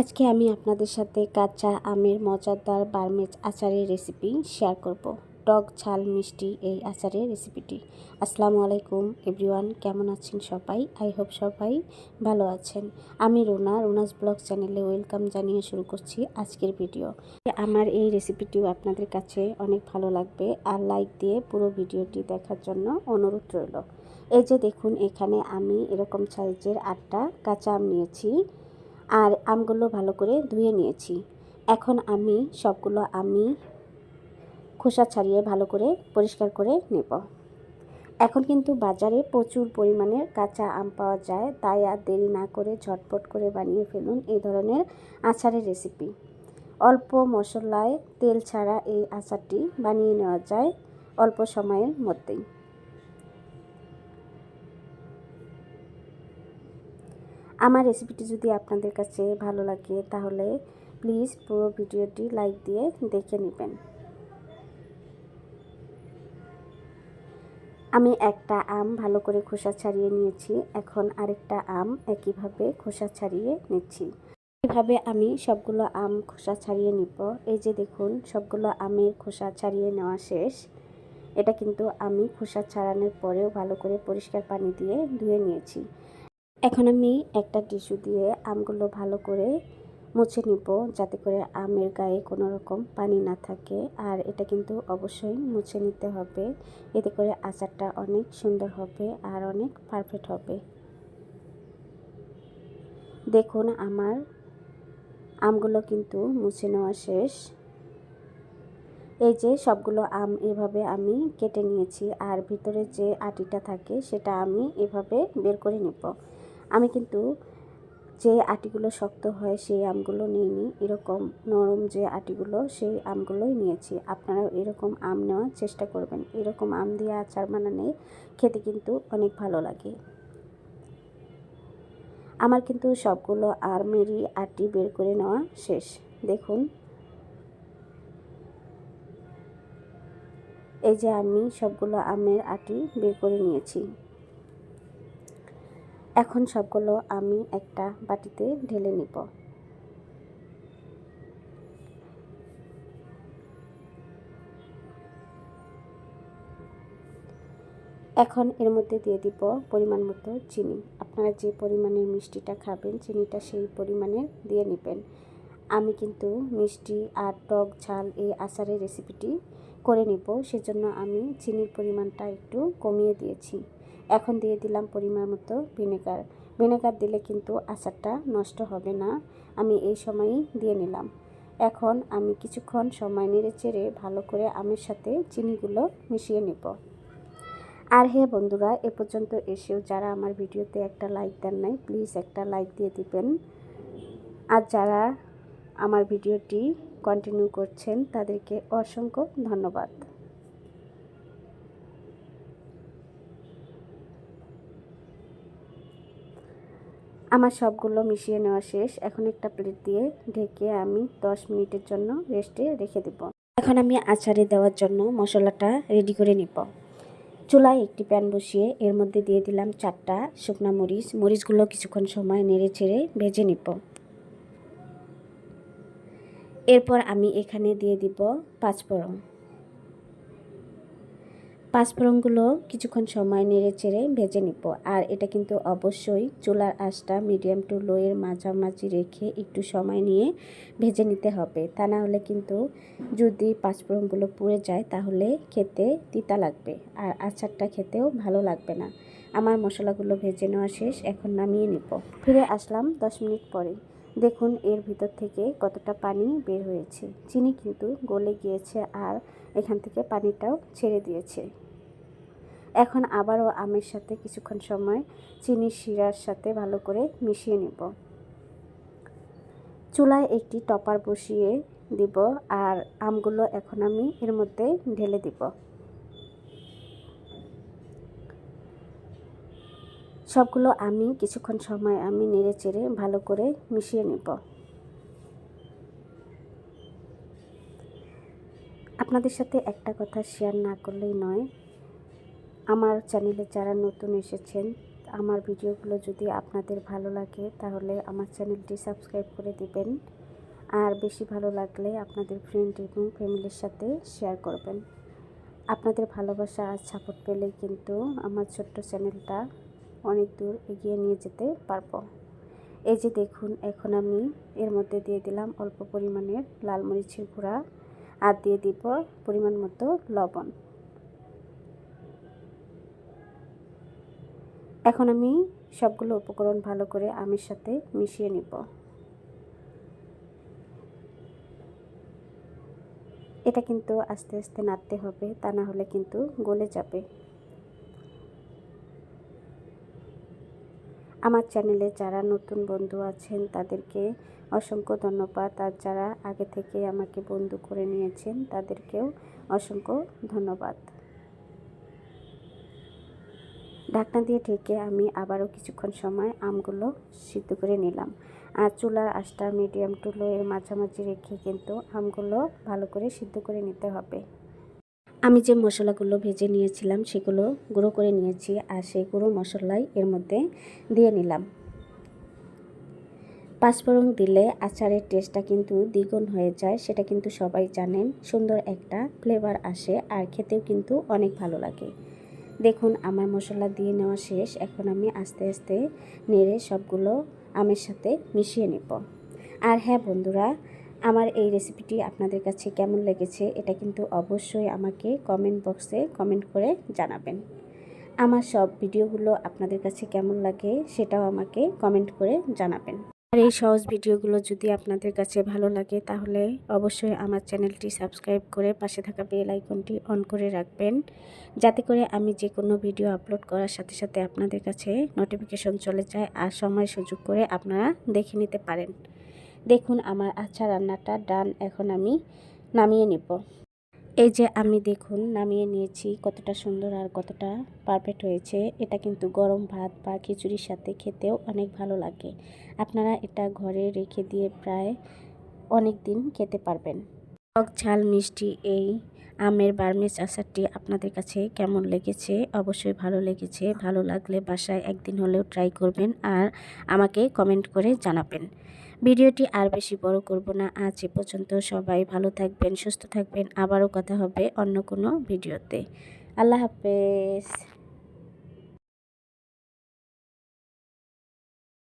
আজকে আমি আপনাদের সাথে কাঁচা আমের মজাদার বার্মেজ আচারের রেসিপি শেয়ার করব। টক ঝাল মিষ্টি এই আচারের রেসিপিটি আসসালামু আলাইকুম এভরিওয়ান কেমন আছেন সবাই? আই হোপ সবাই ভালো আছেন। আমি রুনা, রুনাস ব্লগ চ্যানেলে ওয়েলকাম জানিয়ে শুরু করছি আজকের ভিডিও। আমার এই রেসিপিটিও আপনাদের কাছে অনেক ভালো লাগবে আর লাইক দিয়ে পুরো ভিডিওটি দেখার জন্য অনুরোধ রইল। এই যে দেখুন, এখানে আমি এরকম সাইজের আটটা কাঁচা আম নিয়েছি। আর আমগুলো ভালো করে ধুয়ে নিয়েছি। এখন আমি সবগুলো আমি খোসা ছাড়িয়ে ভালো করে পরিষ্কার করে নেব। এখন কিন্তু বাজারে প্রচুর পরিমাণের কাঁচা আম পাওয়া যায়, তাই আর দেরি না করে ঝটপট করে বানিয়ে ফেলুন এই ধরনের আচারের রেসিপি অল্প মশলায় তেল ছাড়া এই আচারটি বানিয়ে নেওয়া যায় অল্প সময়ের মধ্যেই। আমার রেসিপিটি যদি আপনাদের কাছে ভালো লাগে, তাহলে প্লিজ পুরো ভিডিওটি লাইক দিয়ে দেখে নেবেন। আমি একটা আম ভালো করে খোসা ছাড়িয়ে নিয়েছি। এখন আরেকটা আম একইভাবে খোসা ছাড়িয়ে নিচ্ছি। এইভাবে আমি সবগুলো আম খোসা ছাড়িয়ে নিব। এই যে দেখুন, সবগুলো আমের খোসা ছাড়িয়ে নেওয়া শেষ। এটা কিন্তু আমি খোসা ছাড়ানোর পরেও ভালো করে পরিষ্কার পানি দিয়ে ধুয়ে নিয়েছি। এখন আমি একটা টিস্যু দিয়ে আমগুলো ভালো করে মুছে নিব, যাতে করে আমের গায়ে কোনো রকম পানি না থাকে। আর এটা কিন্তু অবশ্যই মুছে নিতে হবে। এতে করে আচারটা অনেক সুন্দর হবে আর অনেক পারফেক্ট হবে। দেখুন, আমার আমগুলো কিন্তু মুছে নেওয়া শেষ। এই যে সবগুলো আম এভাবে আমি কেটে নিয়েছি, আর ভিতরে যে আটিটা থাকে সেটা আমি এভাবে বের করে নিব। আমি কিন্তু যে আটিগুলো শক্ত হয় সেই আমগুলো নিইনি। এরকম নরম যে আটিগুলো সেই আমগুলোই নিয়েছি। আপনারাও এরকম আম নেওয়ার চেষ্টা করবেন। এরকম আম দিয়ে আচার বানালে খেতে কিন্তু অনেক ভালো লাগে। আমার কিন্তু সবগুলো আমেরই আটি বের করে নেওয়া শেষ। দেখুন। এই যে আমি সবগুলো আমের আটি বের করে নিয়েছি। এখন সবগুলো আমি একটা বাটিতে ঢেলে নিব। এখন এর মধ্যে দিয়ে দিব পরিমাণ মতো চিনি। আপনারা যে পরিমাণের মিষ্টিটা খাবেন, চিনিটা সেই পরিমাণের দিয়ে নেবেন। আমি কিন্তু মিষ্টি আর টক ঝাল এই আচারের রেসিপিটি করে নিব। সেজন্য আমি চিনির পরিমাণটা একটু কমিয়ে দিয়েছি। এখন দিয়ে দিলাম পরিমাণ মতো ভিনেগার। ভিনেগার দিলে কিন্তু আচারটা নষ্ট হবে না। আমি এই সময়ই দিয়ে নিলাম। এখন আমি কিছুক্ষণ সময় নেড়ে চেড়ে ভালো করে আমের সাথে চিনিগুলো মিশিয়ে নেব। আর হ্যাঁ বন্ধুরা, এ পর্যন্ত এসেও যারা আমার ভিডিওতে একটা লাইক দেন নাই প্লিজ একটা লাইক দিয়ে দিবেন। আর যারা আমার ভিডিওটি কন্টিনিউ করছেন, তাদেরকে অসংখ্য ধন্যবাদ। আমার সবগুলো মিশিয়ে নেওয়া শেষ। এখন একটা প্লেট দিয়ে ঢেকে আমি 10 মিনিটের জন্য রেস্টে রেখে দেব। এখন আমি আচারে দেওয়ার জন্য মশলাটা রেডি করে নিব। চুলায় একটি প্যান বসিয়ে এর মধ্যে দিয়ে দিলাম চারটা শুকনা মরিচ। মরিচগুলো কিছুক্ষণ সময় নেড়ে চেড়ে ভেজে নিব। এরপর আমি এখানে দিয়ে দিব পাঁচফোড়ন। পাঁচফোড়নগুলো কিছুক্ষণ সময় নেড়ে চেড়ে ভেজে নিব। আর এটা কিন্তু অবশ্যই চুলার আঁচটা মিডিয়াম টু লোয়ের মাঝামাঝি রেখে একটু সময় নিয়ে ভেজে নিতে হবে। তা না হলে কিন্তু যদি পাঁচফোড়নগুলো পুড়ে যায় তাহলে খেতে তিতা লাগবে আর আচারটা খেতেও ভালো লাগবে না। আমার মশলাগুলো ভেজে নেওয়া শেষ, এখন নামিয়ে নিব। ফিরে আসলাম দশ মিনিট পরে। দেখুন, এর ভিতর থেকে কতটা পানি বের হয়েছে। চিনি কিন্তু গলে গিয়েছে আর এখান থেকে পানিটাও ছেড়ে দিয়েছে। এখন আবারও আমের সাথে কিছুক্ষণ সময় চিনি শিরার সাথে ভালো করে মিশিয়ে নেব। চুলায় একটি টপার বসিয়ে দিব আর আমগুলো এখন আমি এর মধ্যে ঢেলে দিব। সবগুলো আমি কিছুক্ষণ সময় আমি নেড়ে চেড়ে ভালো করে মিশিয়ে নেব। আপনাদের সাথে একটা কথা শেয়ার না করলেই নয়। আমার চ্যানেলে যারা নতুন এসেছেন, আমার ভিডিওগুলো যদি আপনাদের ভালো লাগে, তাহলে আমার চ্যানেলটি সাবস্ক্রাইব করে দিবেন। আর বেশি ভালো লাগলে আপনাদের ফ্রেন্ড এবং ফ্যামিলির সাথে শেয়ার করবেন। আপনাদের ভালোবাসা আর সাপোর্ট পেলে কিন্তু আমার ছোট্ট চ্যানেলটা অনেক দূর এগিয়ে নিয়ে যেতে পারব। এই যে দেখুন, এখন আমি এর মধ্যে দিয়ে দিলাম অল্প পরিমাণের লাল মরিচের গুঁড়া আর দিয়ে দিব পরিমাণ মতো লবণ। এখন আমি সবগুলো উপকরণ ভালো করে আমের সাথে মিশিয়ে নিব। এটা কিন্তু আস্তে আস্তে নাড়তে হবে, তা না হলে কিন্তু গলে যাবে। আমার চ্যানেলে যারা নতুন বন্ধু আছেন, তাদেরকে অসংখ্য ধন্যবাদ। আর যারা আগে থেকে আমাকে বন্ধু করে নিয়েছেন, তাদেরকেও অসংখ্য ধন্যবাদ। ঢাকনা দিয়ে ঢেকে আমি আবারও কিছুক্ষণ সময় আমগুলো সিদ্ধ করে নিলাম। আর চুলার আঁচটা মিডিয়াম টু লো এর মাঝামাঝি রেখে কিন্তু আমগুলো ভালো করে সিদ্ধ করে নিতে হবে। আমি যে মশলাগুলো ভেজে নিয়েছিলাম সেগুলো গুঁড়ো করে নিয়েছি আর সেই গুঁড়ো মশলাই এর মধ্যে দিয়ে নিলাম। পাঁচফোড়ন দিলে আচারের টেস্টটা কিন্তু দ্বিগুণ হয়ে যায়, সেটা কিন্তু সবাই জানেন সুন্দর একটা ফ্লেভার আসে আর খেতেও কিন্তু অনেক ভালো লাগে। দেখুন, আমার মশলা দিয়ে নেওয়া শেষ। এখন আমি আস্তে আস্তে নেড়ে সবগুলো আমের সাথে মিশিয়ে নেব। আর হ্যাঁ বন্ধুরা আমার এই রেসিপিটি আপনাদের কাছে কেমন লেগেছে এটা কিন্তু অবশ্যই আমাকে কমেন্ট বক্সে কমেন্ট করে জানাবেন। আমার সব ভিডিওগুলো আপনাদের কাছে কেমন লাগে সেটাও আমাকে কমেন্ট করে জানাবেন। আর এই সহজ ভিডিওগুলো যদি আপনাদের কাছে ভালো লাগে তাহলে অবশ্যই আমার চ্যানেলটি সাবস্ক্রাইব করে পাশে থাকা বেল আইকনটি অন করে রাখবেন। যাতে করে আমি যে কোনো ভিডিও আপলোড করার সাথে সাথে আপনাদের কাছে নোটিফিকেশন চলে যায় আর সময় সুযোগ করে আপনারা দেখে নিতে পারেন। দেখুন, আমার আচ্ছা রান্নাটা ডান এখন আমি নামিয়ে নেব। এই যে আমি দেখুন, নামিয়ে নিয়েছি কতটা সুন্দর আর কতটা পারফেক্ট হয়েছে। এটা কিন্তু গরম ভাত বা খিচুড়ির সাথে খেতেও অনেক ভালো লাগে। আপনারা এটা ঘরে রেখে দিয়ে প্রায় অনেক দিন খেতে পারবেন। টক ঝাল মিষ্টি এই আমের বার্মিজ আচারটি আপনাদের কাছে কেমন লেগেছে? অবশ্যই ভালো লেগেছে। ভালো লাগলে বাসায় একদিন হলেও ট্রাই করবেন আর আমাকে কমেন্ট করে জানাবেন। ভিডিওটি আর বেশি বড় করব না। আজ এ পর্যন্ত সবাই ভালো থাকবেন, সুস্থ থাকবেন। আবারও কথা হবে অন্য কোনো ভিডিওতে। আল্লাহ হাফেজ।